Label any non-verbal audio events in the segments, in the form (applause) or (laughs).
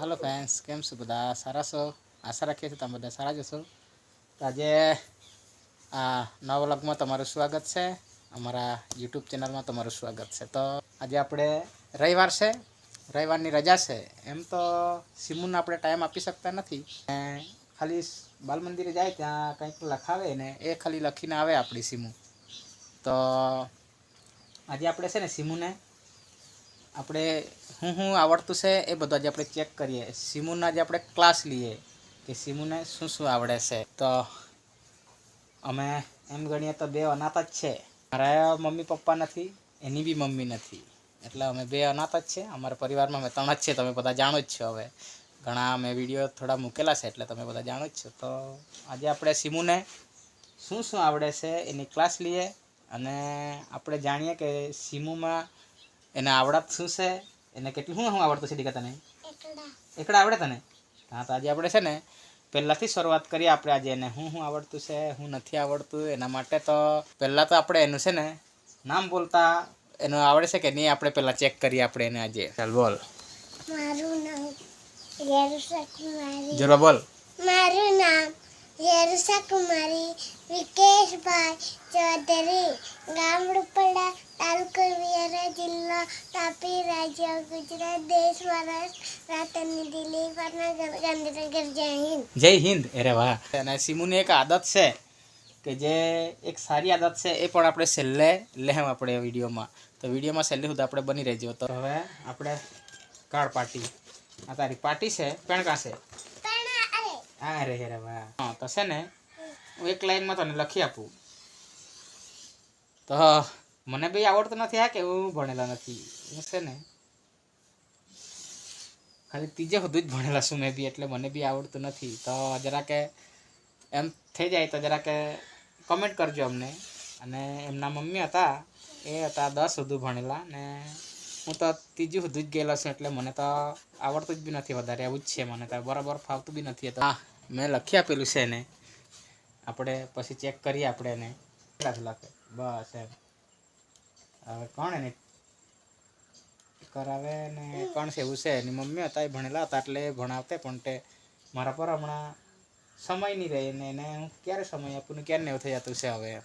Hello fans કેમ છો બધા સારા છો આશા રાખીએ છીએ તમે બધા સારા જ છો આજે આ નવા વ્લોગમાં તમારું સ્વાગત છે અમારા યુટ્યુબ ચેનલમાં તમારું સ્વાગત છે તો આજે આપણે રવિવાર છે રવિવારની રજા છે એમ તો સિમુને આપણે ટાઈમ આપી શકતા નથી ખાલી બાલ મંદિરે જાય ત્યાં કંઈક લખાવે ને એ ખાલી લખીને આવે આપણી સિમુ તો આજે આપણે છે ને સિમુને આપણે શું શું આવડતું છે એ બધું આજે આપણે ચેક કરીએ. સિમુના આજે આપણે ક્લાસ લઈએ કે સિમુને શું શું આવડે છે. તો અમે એમ ગણીએ તો બે અનાથ જ છે. મારા મમ્મી પપ્પા નથી, એની બી મમ્મી નથી. એટલે અમે બે અનાથ જ છે. અમારા પરિવારમાં અમે ત્રણ જ છે. તમે બધા જાણો જ છો હવે. ઘણા મેં વીડિયો થોડા મૂકેલા છે, એટલે તમે બધા જાણો જ છો. તો આજે આપણે સિમુને શું શું આવડે છે એની ક્લાસ લઈએ અને આપણે જાણીએ કે સિમુમાં એને આવડત શું છે? એને કેટલું શું શું આવડતું છે દીકા તને? એકડા. આવડે તને? હા તો આજે આપણે છે ને પહેલાંથી શરૂઆત કરીએ આપણે આજે એને શું શું આવડતું છે શું નથી આવડતું એના માટે તો પહેલાં તો આપણે એનું છે ને નામ બોલતા એનું આવડે છે કે નહીં આપણે પહેલાં ચેક કરીએ આપણે એને આજે. ચાલ બોલ. મારું નામ જરો બોલ. મારું નામ યરુષા કુમારી, વિકેશભાઈ ચૌધરી ગામ રૂપડા તાલુકો વિયારા જિલ્લો, તાપી રાજ્ય, ગુજરાત, દેશ, મહારાષ્ટ્ર, રાતની દિલ્હી પાટનગર ગાંધીનગર. જય હિન્દ. જય હિન્દ. અરે વાહ. અને સિમુની એક આદત છે કે જે એક સારી આદત છે એ પણ આપણે છેલ્લે લેહમ આપણે વિડીયોમાં. તો વિડીયોમાં છેલ્લે સુધી આપણે બની રહેજો. તો હવે આપણે કાર્ડ પાર્ટી. આ તારી પાર્ટી છે. પેણકા છે? પણ અરે હા અરે અરે વાહ. હા, તો છે ને, હું એક લાઈનમાં તને લખી આપું. તો મને બી આવડતું નથી હા કે હું ભણેલા નથી. હું છે ને, ખાલી ત્રીજે બધું જ ભણેલા છું મેં બી, એટલે મને બી આવડતું નથી. તો જરા કે એમ થઈ જાય તો જરા કે કમેન્ટ કરજો અમને. અને એમના મમ્મી હતા, એ હતા દસ સુધી ભણેલા ને હું તો ત્રીજું સુધી જ ગયેલો છું, એટલે મને તો આવડતું જ બી નથી વધારે, એવું જ છે મને તો. બરાબર ફાવતું બી નથી હા, મેં લખી આપેલું છે એને. આપણે પછી ચેક કરીએ આપણે એને. કેટલા લખે? બસ એમ. હવે કોણ એને? કરાવે ને કોણ છે? એવું છે. એની મમ્મી હતા, એ ભણેલા હતા, એટલે ભણાવતા, પણ તે મારા પર હમણાં સમય નહીં રહે ને એને હું ક્યારે સમય આપું ને ક્યારે ને એવું થઈ જતું છે હવે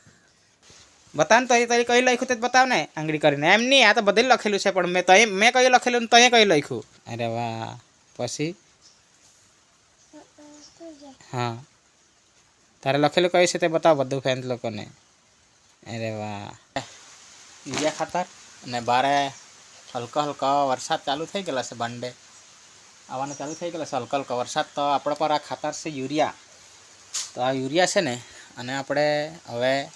બતાવ ને તઈ કઈ લખ્યું તે બતાવ ને, આંગળી કરીને. એમ નહીં, આ તો બધે લખેલું છે, પણ મેં તઈ મેં કયું લખેલું ને તઈ કયું લખ્યું? અરે વાહ. પછી? હા. તારે લખેલું કયું છે તે બતાવ બધું ફેન્સ લોકોને. અરે વાહ. યુરિયા ખાતર? અને બારે હલકો હલકો વરસાદ ચાલુ થઈ ગયેલો છે બંડે આવવાનું ચાલુ થઈ ગયેલા છે હલકો હલકો વરસાદ. તો આપણા પર આ ખાતર છે યુરિયા. તો આ યુરિયા છે ને, અને આપણે હવે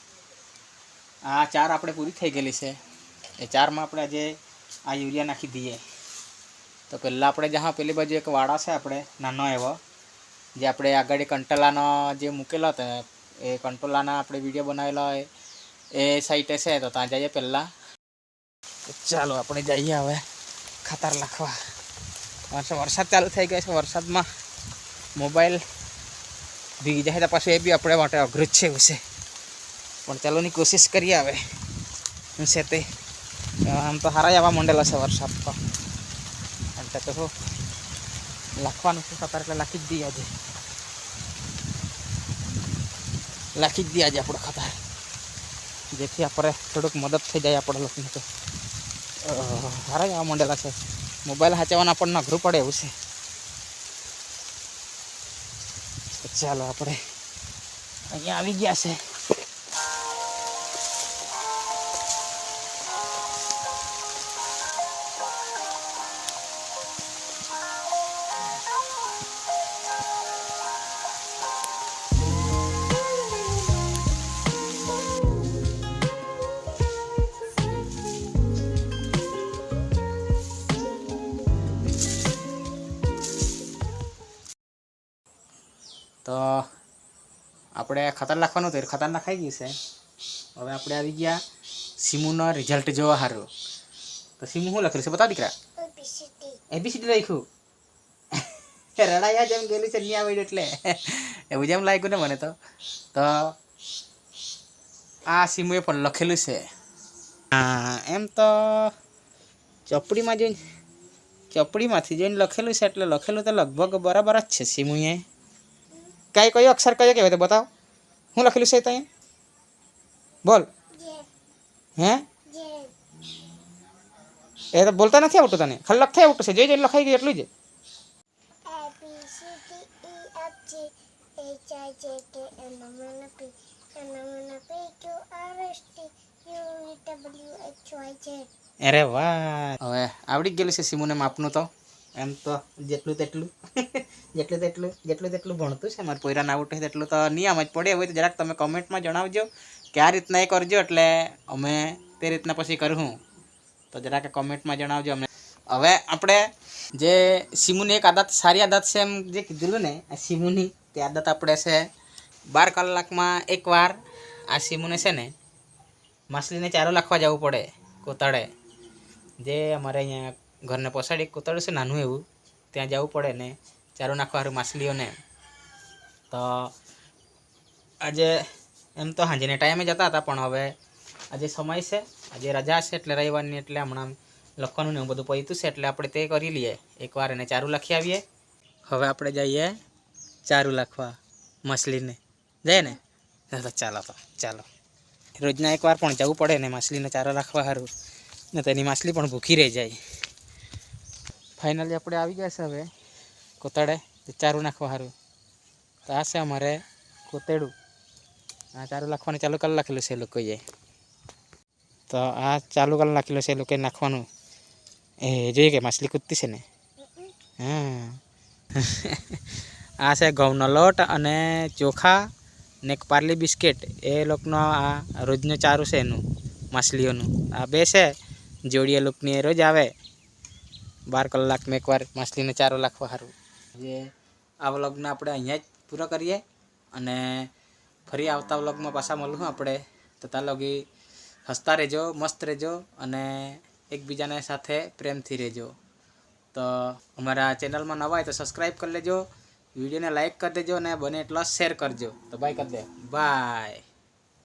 આ ચાર આપણે પૂરી થઈ ગયેલી છે. એ ચારમાં આપણે આજે આ યુરિયા નાખી દઈએ. તો પહેલાં આપણે જ્યાં પેલી બાજુ એક વાડા છે આપણે, નાનો એવો, જે આપણે આગળ કંટોલાનો જે મૂકેલો હતો, એ કંટોલાના આપણે વીડિયો બનાવેલો એ સાઈટે છે, તો ત્યાં જઈએ પહેલાં. ચાલો આપણે જઈએ હવે ખાતર નાખવા. વરસાદ ચાલુ થઈ ગયો છે, વરસાદમાં મોબાઈલ ભીગી જાય તો પાછું એ બી આપણે માટે અઘરું જ છે એવું છે. પણ ચાલોની કોશિશ કરીએ હવે. છે તે? આમ તો સારા આવવા માંડેલા છે વરસાદ તો. એટલે તો લખવાનું છે ખાતર એટલે લખી જ દઈએ આજે. લખી જ દઈએ આજે આપણું ખાતર. જેથી આપણે થોડુંક મદદ થઈ જાય આપણે લોકોને તો. સારા આવવા માંડેલા છે મોબાઈલ હાચવવાના આપણને અઘરું પડે એવું છે. ચાલો આપણે અહીંયા આવી ગયા છે. તો આપણે ખતર નાખવાનું હતું ખતર નાખાઈ ગયું છે. હવે આપણે આવી ગયા સિમુનો રિઝલ્ટ જોવા સારું તો સિમુ શું લખેલું છે બતાવ દીકરા. એબીસીડી લખ્યું. (laughs) રડાયા જેમ ગયેલી છે નહીં આવડ્યું એટલે. (laughs) એવું જેમ લાગ્યું ને મને તો. તો આ સિમુએ પણ લખેલું છે. હા, એમ તો ચોપડીમાં જોઈને, ચોપડીમાંથી જોઈને લખેલું છે, એટલે લખેલું તો લગભગ બરાબર જ છે સીમુએ. કાંઈ કયો અક્ષર કયો કહેવાય તો બતાવો. શું લખેલું છે ત્યાં બોલ. હે? એ તો બોલતા નથી આવતું તને. ખાલી લખતા આવતું છે. જોઈ જોઈને લખાઈ ગયું એટલું જ. અરે વાહ. હવે આવડી ગયેલું છે સિમુને માપનું તો. એમ તો જેટલું તેટલું. (laughs) જેટલું તેટલું જેટલું તેટલું ભણતું છે. મારે પોયરા ના આવડતું તેટલું તો નિયમ જ પડે. હોય તો જરાક તમે કમેન્ટમાં જણાવજો કે આ રીતના એ કરજો એટલે અમે તે રીતના પછી કરવું તો જરાક કમેન્ટમાં જણાવજો અમને. હવે આપણે જે સીમુની એક આદત, સારી આદત છે એમ જે કીધેલું ને, આ સીમુની, તે આદત આપણે છે બાર કલાકમાં એકવાર આ સીમુને છે ને, માછલીને ચારો લખવા જવું પડે કોતળે જે અમારે અહીંયા ઘરને પછાડી એક નાનું એવું. ત્યાં જવું પડે ને ચારો નાખવા સારું માછલીઓને. તો આજે એમ તો સાંજને ટાઈમે જતા હતા, પણ હવે આજે સમય છે, આજે રજા છે એટલે રવિવારની, એટલે હમણાં લખવાનું ને એવું બધું પૈતું છે, એટલે આપણે તે કરી લઈએ. એકવાર એને ચારું લખી આવીએ. હવે આપણે જઈએ ચારું લખવા માછલીને. જઈએ ને? ચાલો તો, ચાલો. રોજના એકવાર પણ જવું પડે ને માછલીને ચારો રાખવા સારું. ને તેની માછલી પણ ભૂખી રહી જાય. ફાઇનલી આપણે આવી ગયા છે હવે કોતડે તે ચારું નાખવા સારું તો આ છે અમારે કોતેડું આ ચારું નાખવાનું ચાલુ કરી નાખેલું છે એ લોકોએ. તો આ ચાલુ કરી નાખેલું છે એ લોકોએ નાખવાનું. એ જોઈએ કે માછલી કૂદતી છે ને? હા આ છે ઘઉંનો લોટ અને ચોખા ને એક પાર્લી બિસ્કિટ. એ લોકોનો આ રોજનું ચારું છે એનું, માછલીઓનું. આ બે છે જોડી એ રોજ આવે. બાર કલાકમાં એકવાર માછલીને ચારો લાખવા સારું જે આ વ્લોગને આપણે અહીંયા જ પૂરો કરીએ અને ફરી આવતા વ્લોગમાં પાછા મળવું આપણે. તો લગી હસતા રહેજો, મસ્ત રહેજો અને એકબીજાને સાથે પ્રેમથી રહેજો. તો અમારા ચેનલમાં નવા હોય તો સબસ્ક્રાઈબ કરી લેજો, વિડીયોને લાઈક કરી દેજો અને બને એટલો શેર કરજો. તો બાય કરી દે. બાય